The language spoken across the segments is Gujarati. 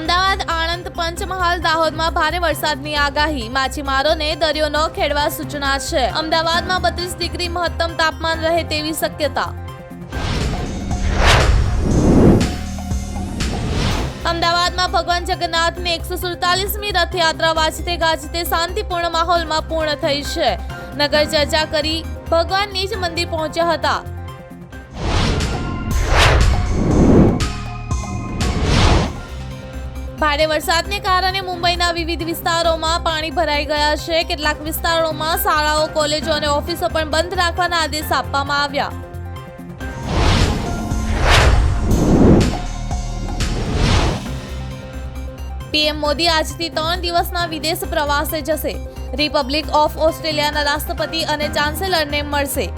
અમદાવાદ, આણંદ, પંચમહાલ, દાહોદમાં ભારે વરસાદની આગાહી. માછીમારોને દરિયો ન ખેડવા સૂચના છે. અમદાવાદમાં બત્રીસ ડિગ્રી મહત્તમ તાપમાન રહે તેવી શક્યતા. અમદાવાદમાં ભગવાન જગન્નાથની એકસો સુડતાલીસમી રથયાત્રા વાજતે ગાજતે શાંતિપૂર્ણ માહોલમાં પૂર્ણ થઈ છે. નગર ચર્ચા કરી ભગવાન નિજ મંદિર પહોંચ્યા હતા. ભારે વરસાદને કારણે મુંબઈના વિવિધ વિસ્તારોમાં પાણી ભરાઈ ગયા છે. કેટલાક વિસ્તારોમાં શાળાઓ, કોલેજો અને ઓફિસો પણ બંધ રાખવાના આદેશ આપવામાં આવ્યા. પીએમ મોદી આજથી ત્રણ દિવસના વિદેશ પ્રવાસે જશે. રિપબ્લિક ઓફ ઓસ્ટ્રેલિયાના રાષ્ટ્રપતિ અને ચાન્સેલરને મળશે.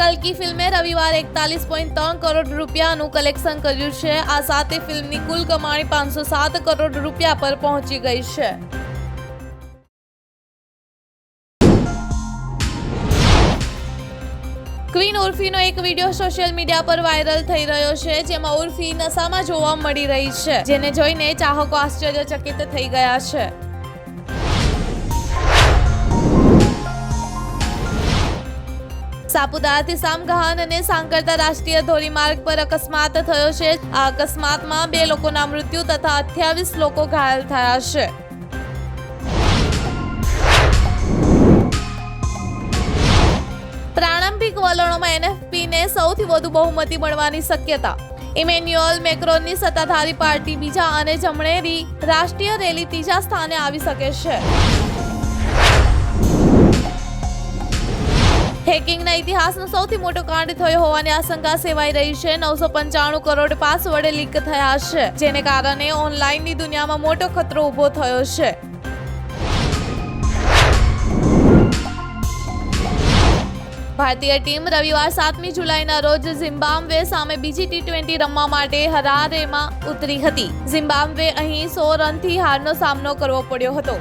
કલ્કી ફિલ્મે રવિવારે એકતાલીસ પોઈન્ટ ત્રણ કરોડ રૂપિયાનું કલેક્શન કર્યું છે. આ સાથે ફિલ્મની કુલ કમાણી પાંચસો સાત કરોડ રૂપિયા પર પહોંચી ગઈ છે. ક્વીન ઉર્ફીનો એક વીડિયો સોશિયલ મીડિયા પર વાયરલ થઈ રહ્યો છે, જેમાં ઉર્ફી નશામાં જોવા મળી રહી છે, જેને જોઈને ચાહકો આશ્ચર્યચકિત થઈ ગયા છે. સાપુતારાથી સામગહાન અને સાંકળતા રાષ્ટ્રીય ધોરીમાર્ગ પર અકસ્માત થયો છે. આ અકસ્માતમાં બે લોકોના મૃત્યુ તથા અઠ્યાવીસ લોકો ઘાયલ થયા છે. પ્રારંભિક વલણોમાં એનએફપીને સૌથી વધુ બહુમતી મળવાની શક્યતા. ઇમેન્યુઅલ મેક્રોનની સત્તાધારી પાર્ટી બીજા અને જમણેરી રાષ્ટ્રીય રેલી ત્રીજા સ્થાને આવી શકે છે. હેકિંગના ઇતિહાસનો સૌથી મોટો કાંડ થયો હોવાની આશંકા સેવાઈ રહી છે. નવસો પંચાણું કરોડ પાસવર્ડ લીક થયા છે, જેને કારણે ઓનલાઈનની દુનિયામાં મોટો ખતરો ઊભો થયો છે. ભારતીય ટીમ રવિવાર સાતમી જુલાઈના રોજ ઝિમ્બાબ્વે સામે બીજી ટી ટ્વેન્ટી રમવા માટે હરારેમાં ઉતરી હતી. ઝિમ્બાબ્વે અહીં સો રનથી હારનો સામનો કરવો પડ્યો હતો.